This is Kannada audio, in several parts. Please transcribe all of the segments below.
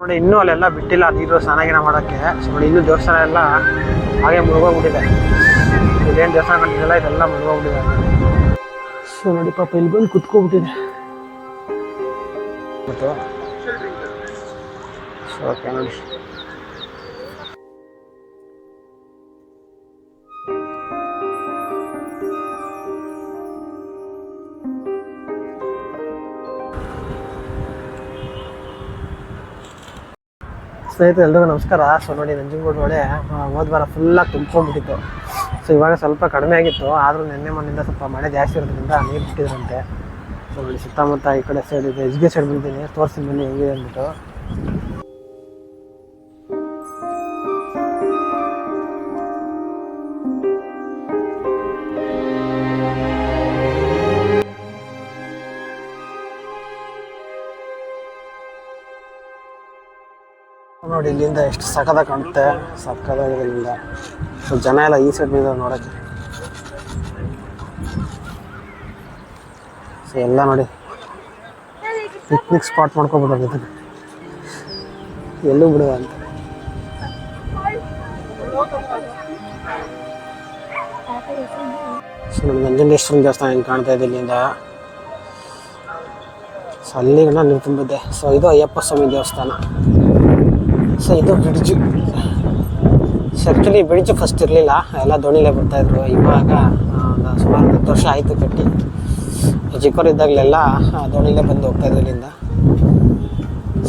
ನೋಡಿ, ಇನ್ನೂ ಅಲ್ಲೆಲ್ಲ ಬಿಟ್ಟಿಲ್ಲ ನೀರು ಸ್ನಾನ ಗೀನ ಮಾಡೋಕ್ಕೆ. ನೋಡಿ, ಇನ್ನೂ ದೇವಸ್ಥಾನ ಎಲ್ಲ ಹಾಗೆ ಮುಳುಗೋಗ್ಬಿಟ್ಟಿದೆ. ಇದೇನು ದೇವಸ್ಥಾನ ಕಂಡಿದ್ದಲ್ಲ ಇದೆಲ್ಲ ಮುಳುಗೋಗ್ಬಿಟ್ಟಿದೆ. ಸೊ ನೋಡಿ, ಪಾಪ ಇಲ್ಲಿ ಬಂದು ಕುತ್ಕೊಬಿಟ್ಟಿದೆ. ಮತ್ತು? ಸೊ ಓಕೆ, ನೋಡಿ. ಸ್ನೇಹಿತರೆ, ಎಲ್ರಿಗೂ ನಮಸ್ಕಾರ. ಸೊ ನೋಡಿ, ನಂಜನಗೂಡು ಒಳ್ಳೆ ವಾರ ಫುಲ್ಲಾಗಿ ತುಂಬ್ಕೊಂಡ್ಬಿಟ್ಟಿತ್ತು. ಸೊ ಇವಾಗ ಸ್ವಲ್ಪ ಕಡಿಮೆ ಆಗಿತ್ತು. ಆದರೂ ನಿನ್ನೆ ಮನೆಯಿಂದ ಸ್ವಲ್ಪ ಮಳೆ ಜಾಸ್ತಿ ಇರೋದ್ರಿಂದ ನೀರು ಬಿಟ್ಟಿದ್ರಂತೆ. ಸೊ ನೋಡಿ, ಸುತ್ತಮುತ್ತ ಈ ಕಡೆ ಸೈಡ್ ಇದೆ. ಎಜ್ಗೆ ಸೈಡ್ ಬಂದಿದ್ದೀನಿ. ತೋರಿಸಿ ಬನ್ನಿ, ಹೆಂಗಿದೆ ಅಂದ್ಬಿಟ್ಟು. ನೋಡಿ ಇಲ್ಲಿಂದ ಎಷ್ಟು ಸಖದ ಕಾಣುತ್ತೆ. ಸಖದಾಗಿದೆ ಇಲ್ಲಿಂದ. ಸೊ, ಜನ ಎಲ್ಲ ಈ ಸೈಡ್ ಬಂದಿದ್ದಾರೆ ನೋಡೋಕ್ಕೆ. ಸೊ, ಎಲ್ಲ ನೋಡಿ. ಪಿಕ್ನಿಕ್ ಸ್ಪಾಟ್ ಮಾಡ್ಕೊಬಿಡೋದು ಎಲ್ಲೂ ಬಿಡುವ ಅಂತ. ಸೊ ನಮ್ಮ ನಂಜನೇಶ್ವರನ ದೇವಸ್ಥಾನ ಹೆಂಗೆ ಕಾಣ್ತಾ ಇದೆ ಇಲ್ಲಿಂದ. ಸೊ ಅಲ್ಲಿಗೆ ನಾನು ತುಂಬಿದ್ದೆ. ಸೊ, ಇದು ಅಯ್ಯಪ್ಪ ಸ್ವಾಮಿ ದೇವಸ್ಥಾನ. ಸೊ ಇದು bridge so actually bridge first ಇರಲಿಲ್ಲ. ಎಲ್ಲ ದೋಣಿಲೇ ಬರ್ತಾಯಿದ್ರು ಇವಾಗ ಒಂದು ಸುಮಾರು ಹತ್ತು ವರ್ಷ ಆಯಿತು ಕಟ್ಟಿ. ಚಿಕ್ಕವರಿದ್ದಾಗಲೆಲ್ಲ ದೋಣಿಲೇ ಬಂದು ಹೋಗ್ತಾಯಿದ್ರು ಇಲ್ಲಿಂದ.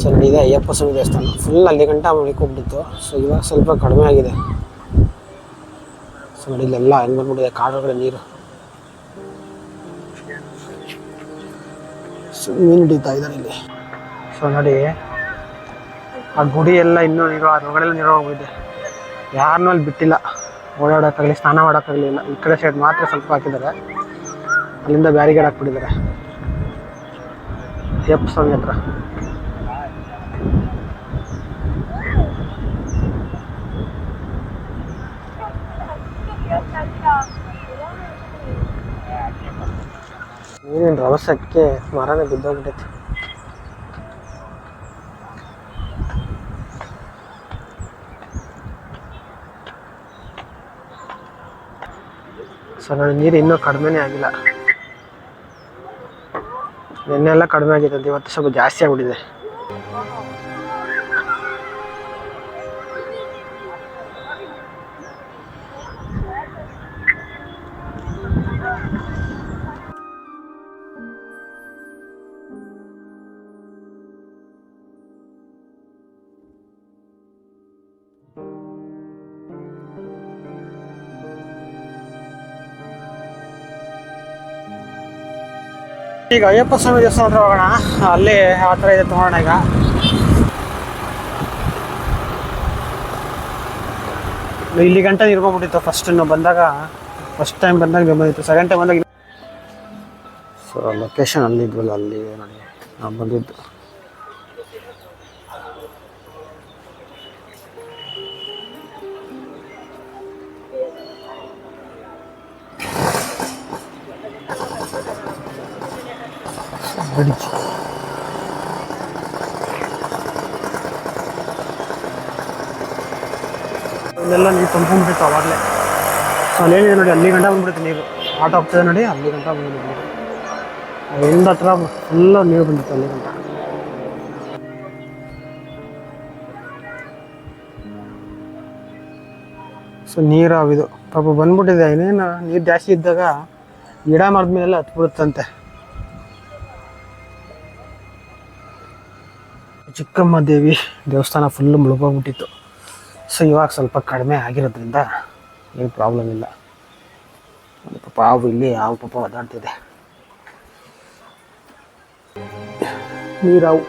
ಸೊ ಇದೆ ಅಯ್ಯಪ್ಪ ಸ್ವಾಮಿ ದೇವಸ್ಥಾನ. ಫುಲ್ ಅಲ್ಲಿ ಗಂಟ ಮಳಿಕೊಂಡ್ಬಿಟ್ಟಿತ್ತು ಸೊ ಇವಾಗ ಸ್ವಲ್ಪ ಕಡಿಮೆ ಆಗಿದೆ. ಸೊ ನೋಡಿ ಇಲ್ಲೆಲ್ಲ ಹೆಂಗೆ ಬಂದ್ಬಿಟ್ಟಿದೆ. ಕಾಡೊಳಗಡೆ ನೀರು. ಸೊ ಮೀನು ಹಿಡಿತಾ ಇದ್ದಾರೆ ಇಲ್ಲಿ. ಸೊ ನೋಡಿ. ಆ ಗುಡಿ ಎಲ್ಲ ಇನ್ನೂ ನೀರು ಅದ್ರೊಳಗಡೆ ನೀರು ಹೋಗಿದೆ ಯಾರನ್ನೂ ಅಲ್ಲಿ ಬಿಟ್ಟಿಲ್ಲ. ಓಡಾಡೋಕ್ಕಾಗಲಿ, ಸ್ನಾನ ಮಾಡೋಕ್ಕಾಗಲಿ ಇಲ್ಲ. ಈ ಕಡೆ ಸೈಡ್ ಮಾತ್ರ ಸ್ವಲ್ಪ ಹಾಕಿದ್ದಾರೆ. ಅಲ್ಲಿಂದ ಬ್ಯಾರಿಗೇಡ್ ಹಾಕ್ಬಿಟ್ಟಿದ್ದಾರೆ. ಎಪ್ ಸ್ವಾಮಿ ಹತ್ರ. ಏನೇನು ರವಸಕ್ಕೆ ಮರನೇ ಬಿದ್ದೋಗ್ಬಿಟ್ಟೈತೆ ಸೊ ನೀರು ಇನ್ನೂ ಕಡಿಮೆನೇ ಆಗಿಲ್ಲ. ನಿನ್ನೆಲ್ಲ ಕಡಿಮೆ ಆಗಿದೆ ಇವತ್ತು ಸ್ವಲ್ಪ ಜಾಸ್ತಿ ಆಗ್ಬಿಟ್ಟಿದೆ. ಈಗ ಅಯ್ಯಪ್ಪ ಸ್ವಾಮಿ ದೇವಸ್ಥಾನ ಹೋಗೋಣ. ಅಲ್ಲಿ ಆ ಥರ ಇದೆ ತಗೋಣ ಈಗ. ಇಲ್ಲಿ ಗಂಟೆ ಇರ್ಕೊಂಡ್ಬಿಟ್ಟಿತ್ತು ಫಸ್ಟ್ ನಾವು ಬಂದಾಗ ಫಸ್ಟ್ ಟೈಮ್ ಬಂದಾಗ ನಿರ್ಬಂದಿತ್ತು ಬಂದಿತ್ತು ಸೆಕೆಂಡ್ ಟೈಮ್ ಬಂದಾಗ ಸೊ ಲೊಕೇಶನ್ ಅಲ್ಲಿ ಇದ್ವಲ್ಲ ಅಲ್ಲಿ ನೋಡಿ ನಾವು ಬಂದಿದ್ದು. ಬ್ರಿಡ್ಜ್ ಇಲ್ಲೆಲ್ಲ ನೀರು ತುಂಬ್ಕೊಂಡ್ಬಿಟ್ಟಿತ್ತು ಅವಾಗಲೇ. ಸೊ ಅಲ್ಲೇನಿದೆ ನೋಡಿ, ಅಲ್ಲಿ ಗಂಟೆ ಬಂದ್ಬಿಡುತ್ತೆ ನೀರು. ಆಟ ಹೋಗ್ತದೆ ನೋಡಿ, ಅಲ್ಲಿ ಗಂಟೆ ಬಂದ್ಬಿಡುತ್ತೆ ನೀರು. ಎಲ್ಲ ಹತ್ರ ಫುಲ್ಲ ನೀರು ಬಂದಿತ್ತು ಅಲ್ಲಿ ಗಂಟ. ಸೊ ನೀರು ಅವಿದು ಪಾಪ ಬಂದ್ಬಿಟ್ಟಿದೆ, ಇನ್ನೇನು ನೀರು ಜಾಸ್ತಿ ಇದ್ದಾಗ ಗಿಡ ಮರದ ಮೇಲೆಲ್ಲ ಹತ್ಬಿಡುತ್ತಂತೆ. ಚಿಕ್ಕಮ್ಮ ದೇವಿ ದೇವಸ್ಥಾನ ಫುಲ್ಲು ಮುಳುಗೋಗ್ಬಿಟ್ಟಿತ್ತು. ಸೊ ಇವಾಗ ಸ್ವಲ್ಪ ಕಡಿಮೆ ಆಗಿರೋದ್ರಿಂದ ಏನು ಪ್ರಾಬ್ಲಮ್ ಇಲ್ಲ. ಪಾಪ ಹಾವು ಇಲ್ಲಿ, ಹಾವು ಪಾಪ ಒದಾಡ್ತಿದೆ ನೀರಾವು.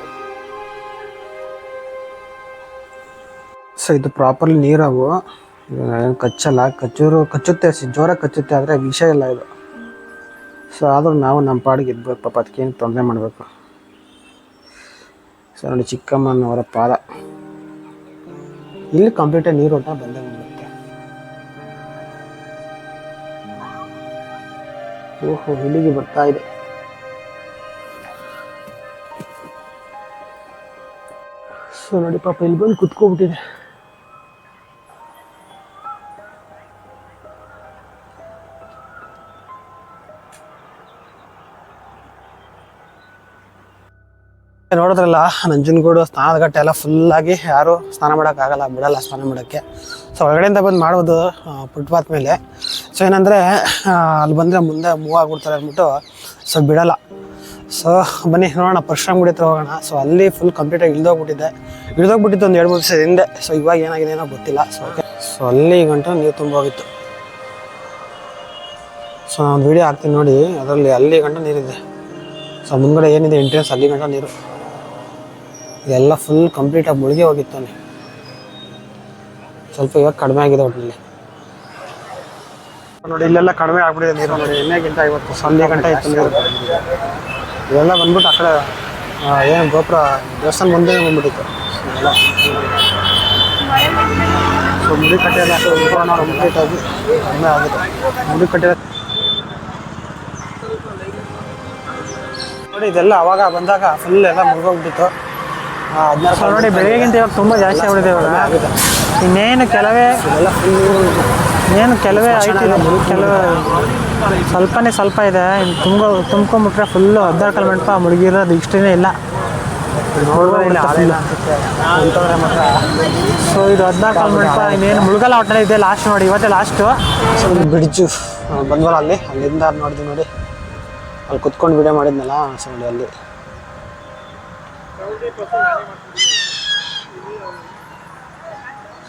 ಸೊ ಇದು ಪ್ರಾಪರ್ಲಿ ನೀರಾವು. ಏನು ಕಚ್ಚಲ್ಲ. ಕಚ್ಚೂರು ಕಚ್ಚುತ್ತೆ, ಜೋರಾಗಿ ಕಚ್ಚುತ್ತೆ, ಆದರೆ ವಿಷಯ ಇಲ್ಲ ಇದು. ಸೊ ಆದರೂ ನಾವು ನಮ್ಮ ಪಾಡಿಗೆ ಇದ್ಬೇಕು ಪಾಪ, ಅದಕ್ಕೇನು ತೊಂದರೆ ಮಾಡಬೇಕು. ಸೊ ನೋಡಿ ಚಿಕ್ಕಮ್ಮನವರ ಪಾದ. ಇಲ್ಲಿ ಕಂಪ್ಲೀಟಾಗಿ ನೀರು ಬಂದೇ ಬಂದಿರುತ್ತೆ ಓಹೋ, ಇಲ್ಲಿಗೆ ಬರ್ತಾ ಇದೆ. ಸೊ ನೋಡಿ ಪಾಪ, ಇಲ್ಲಿ ಬಂದು ಕುತ್ಕೊಬಿಟ್ಟಿದೆ. ನೋಡಿದ್ರಲ್ಲ, ನಂಜನಗೂಡು ಸ್ನಾನದ ಗಟ್ಟೆ ಎಲ್ಲ ಫುಲ್ಲಾಗಿ ಯಾರು ಸ್ನಾನ ಮಾಡೋಕ್ಕಾಗಲ್ಲ ಬಿಡಲ್ಲ ಸ್ನಾನ ಮಾಡೋಕ್ಕೆ. ಸೊ ಹೊರಗಡೆಯಿಂದ ಬಂದು ಮಾಡೋದು ಫುಟ್ಪಾತ್ ಮೇಲೆ. ಸೊ ಏನಂದರೆ ಅಲ್ಲಿ ಬಂದರೆ ಮುಂದೆ ಮೂವ್ ಆಗ್ಬಿಡ್ತಾರೆ ಅಂದ್ಬಿಟ್ಟು ಸೊ ಬಿಡಲ್ಲ. ಸೊ ಬನ್ನಿ, ನೋಡೋಣ, ಪರಶುರಾಮ್ ಗುಡಿ ಹತ್ರ ಹೋಗೋಣ. ಸೊ ಅಲ್ಲಿ ಫುಲ್ ಕಂಪ್ಲೀಟಾಗಿ ಇಳಿದೋಗ್ಬಿಟ್ಟಿದೆ ಇಳಿದೋಗ್ಬಿಟ್ಟಿತ್ತು ಒಂದು ಎರಡು ಮೂರು ದಿವಸ ಹಿಂದೆ. ಸೊ ಇವಾಗ ಏನಾಗಿದೆ ಏನೋ ಗೊತ್ತಿಲ್ಲ. ಸೊ ಓಕೆ ಸೊ ಅಲ್ಲಿ ಗಂಟು ನೀರು ತುಂಬೋಗಿತ್ತು. ಸೊ ನಾನು ವಿಡಿಯೋ ಹಾಕ್ತೀನಿ ನೋಡಿ, ಅದರಲ್ಲಿ ಅಲ್ಲಿ ಗಂಟು ನೀರಿದೆ. ಸೊ ಮುಂದ್ಗಡೆ ಏನಿದೆ ಎಂಟ್ರೆನ್ಸ್ ಅಲ್ಲಿ ಗಂಟು ನೀರು. ಇದೆಲ್ಲ ಫುಲ್ ಕಂಪ್ಲೀಟಾಗಿ ಮುಳುಗಿ ಹೋಗಿತ್ತು ಸ್ವಲ್ಪ ಇವಾಗ ಕಡಿಮೆ ಆಗಿದೆ ಒಟ್ಟಿನಲ್ಲಿ ನೋಡಿ, ಇಲ್ಲೆಲ್ಲ ಕಡಿಮೆ ಆಗ್ಬಿಟ್ಟಿದೆ ನೀರು ನೋಡಿ ಎಣ್ಣೆಗಿಂತ ಇವತ್ತು ಸಂಜೆ ಗಂಟೆ ಇತ್ತು ನೀರು. ಇವೆಲ್ಲ ಬಂದ್ಬಿಟ್ಟು ಆ ಕಡೆ ಏನು ಗೋಪುರ, ದೇವಸ್ಥಾನ ಮುಂದೆ ಬಂದ್ಬಿಟ್ಟಿತ್ತು. ಸೊ ಮುಡಿ ಕಟ್ಟೆ ಎಲ್ಲ ಕಂಪ್ಲೀಟ್ ಆಗಿ ಕಡಿಮೆ ಆಗುತ್ತೆ ಮುಡಿ ಕಟ್ಟೆ ನೋಡಿ, ಇದೆಲ್ಲ ಅವಾಗ ಬಂದಾಗ ಫುಲ್ ಎಲ್ಲ ಮುಳುಗೋಗ್ಬಿಟ್ಟಿತ್ತು. ನೋಡಿ ಬೆಳಿಗ್ಗೆಗಿಂತ ಇವಾಗ ತುಂಬ ಜಾಸ್ತಿ ಆಗ್ಬಿಟ್ಟಿದೆ ಇವಾಗ. ಇನ್ನೇನು ಕೆಲವೇ ಇನ್ನೇನು ಕೆಲವೇ ಐತಿ ಕೆಲವೇ ಸ್ವಲ್ಪನೇ ಸ್ವಲ್ಪ ಇದೆ. ಇನ್ನು ತುಂಬ ತುಂಬ್ಕೊಂಬಿಟ್ರೆ ಫುಲ್ಲು ಹದಿನಾರು ಕಾಲು ಮಂಟಪ ಮುಳುಗಿರೋದು ಇಷ್ಟೇ ಇಲ್ಲ. ಸೊ ಇದು ಹದಿನಾರು ಕಾಲು ಮಂಟಪ ಇನ್ನೇನು ಮುಳುಗಲ್ಲ ಹೋಟೆಲ್ ಇದೆ ಲಾಸ್ಟ್ ನೋಡಿ. ಇವತ್ತೇ ಲಾಸ್ಟು ಬ್ರಿಡ್ಜು ಬಂದ್ವಲ್ಲ ಅಲ್ಲಿ ಅಲ್ಲಿಂದ ನೋಡಿದ್ವಿ ನೋಡಿ. ಅಲ್ಲಿ ಕುತ್ಕೊಂಡು ವಿಡಿಯೋ ಮಾಡಿದ್ನಲ್ಲ ಸೊ ಅಲ್ಲಿ.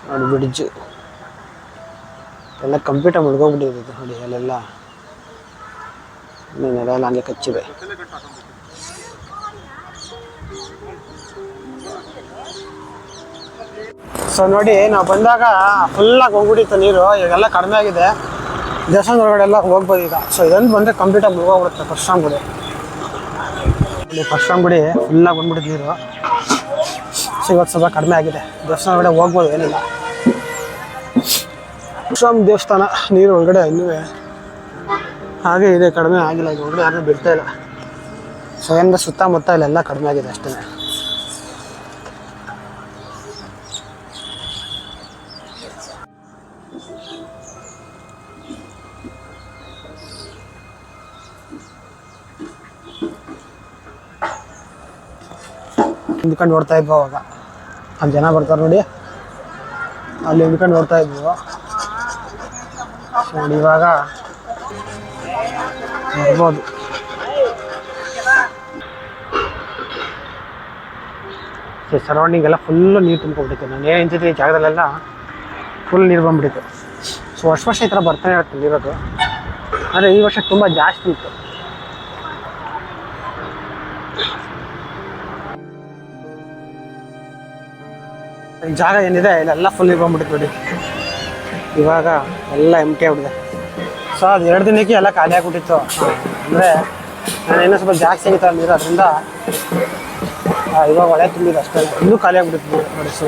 ನೋಡಿ ಬ್ರಿಡ್ಜ್. ಎಲ್ಲ ಕಂಪ್ಯೂಟರ್ ಮುಳ್ಗೋಗ್ಬಿಟ್ಟಿದೆ ನೋಡಿ ಅಲ್ಲೆಲ್ಲ. ನೆಲೆಲ್ಲ ಹಂಗೆ ಕಚ್ಚಿದೆ ಸೊ ನೋಡಿ, ನಾವು ಬಂದಾಗ ಫುಲ್ಲಾಗಿ ಹೋಗ್ಬಿಟ್ಟಿತ್ತು ನೀರು. ಈಗೆಲ್ಲ ಕಡಿಮೆ ಆಗಿದೆ. ದೇವಸ್ಥಾನದ ಒಳಗಡೆ ಎಲ್ಲ ಹೋಗ್ಬೋದು ಈಗ. ಸೊ ಇದೊಂದು ಬಂದರೆ ಕಂಪ್ಯೂಟರ್ ಮುಳುಗೋಗ್ಬಿಡುತ್ತೆ ಫಸ್ಟ್ ಗುಡಿ ಇಲ್ಲಿ ಪರಶುರಾಮ್ ಗುಡಿ ಫುಲ್ಲಾಗಿ ಬಂದ್ಬಿಟ್ಟಿದ್ದು ನೀರು. ಸೊ ಇವತ್ತು ಸ್ವಲ್ಪ ಕಡಿಮೆ ಆಗಿದೆ. ದೇವಸ್ಥಾನ ಒಳಗಡೆ ಹೋಗ್ಬೋದು, ಏನಿಲ್ಲ. ಪರಶುರಾಮ್ ದೇವಸ್ಥಾನ, ನೀರು ಒಳಗಡೆ ಇನ್ನೂ ಹಾಗೆ ಇದೆ, ಕಡಿಮೆ ಆಗಿಲ್ಲ ಇದು ಒಳಗಡೆ ಯಾರು ಬಿಡ್ತಾ ಇಲ್ಲ. ಸೊ ಏನಿದೆ ಸುತ್ತಮುತ್ತ ಇಲ್ಲೆಲ್ಲ ಕಡಿಮೆ ಆಗಿದೆ ಅಷ್ಟೇ. ಹಿಂದ್ಕೊಂಡು ನೋಡ್ತಾ ಇದ್ವು ಅವಾಗ. ಅಲ್ಲಿ ಜನ ಬರ್ತಾರೆ ನೋಡಿ. ಅಲ್ಲಿ ಹಿಂದ್ಕೊಂಡು ನೋಡ್ತಾ ಇದ್ವು. ನೋಡಿ, ಇವಾಗ ನೋಡ್ಬೋದು ಸರೌಂಡಿಂಗ್ ಎಲ್ಲ ಫುಲ್ಲು ನೀರು ತುಂಬ್ಕೊಂಡ್ಬಿಟ್ಟಿತ್ತು. ನಾನು ಏನು ನಿಂತಿದ್ದೆ ಜಾಗದಲ್ಲೆಲ್ಲ ಫುಲ್ ನೀರು ಬಂದ್ಬಿಟ್ಟಿತ್ತು. ಸೊ ವರ್ಷ ವರ್ಷ ಈ ಥರ ಬರ್ತಾನೆ ಇರುತ್ತೆ ನೀರೋದು. ಆದರೆ ಈ ವರ್ಷ ತುಂಬ ಜಾಸ್ತಿ ಇತ್ತು. ಜಾಗ ಏನಿದೆ ಇಲ್ಲೆಲ್ಲ ಫುಲ್ ನೀರು ಬಂದ್ಬಿಟ್ಟಿತ್ತು ನೋಡಿ. ಇವಾಗ ಎಲ್ಲ ಎಂಟಿ ಆಗ್ಬಿಟ್ಟಿದೆ. ಸೊ ಅದು ಎರಡು ದಿನಕ್ಕೆ ಎಲ್ಲ ಖಾಲಿ ಆಗ್ಬಿಟ್ಟಿತ್ತು. ಅಂದರೆ ನಾನು ಇನ್ನೂ ಸ್ವಲ್ಪ ಜಾಸ್ತಿ ಆಗಿತ್ತು ಅಂದಿದ್ರು ಅದರಿಂದ ಇವಾಗ ಒಳ್ಳೆ ತುಂಬಿದೆ ಅಷ್ಟೇ. ಇನ್ನೂ ಖಾಲಿ ಆಗ್ಬಿಟ್ಟಿತ್ತು ನೋಡಿ ಸೊ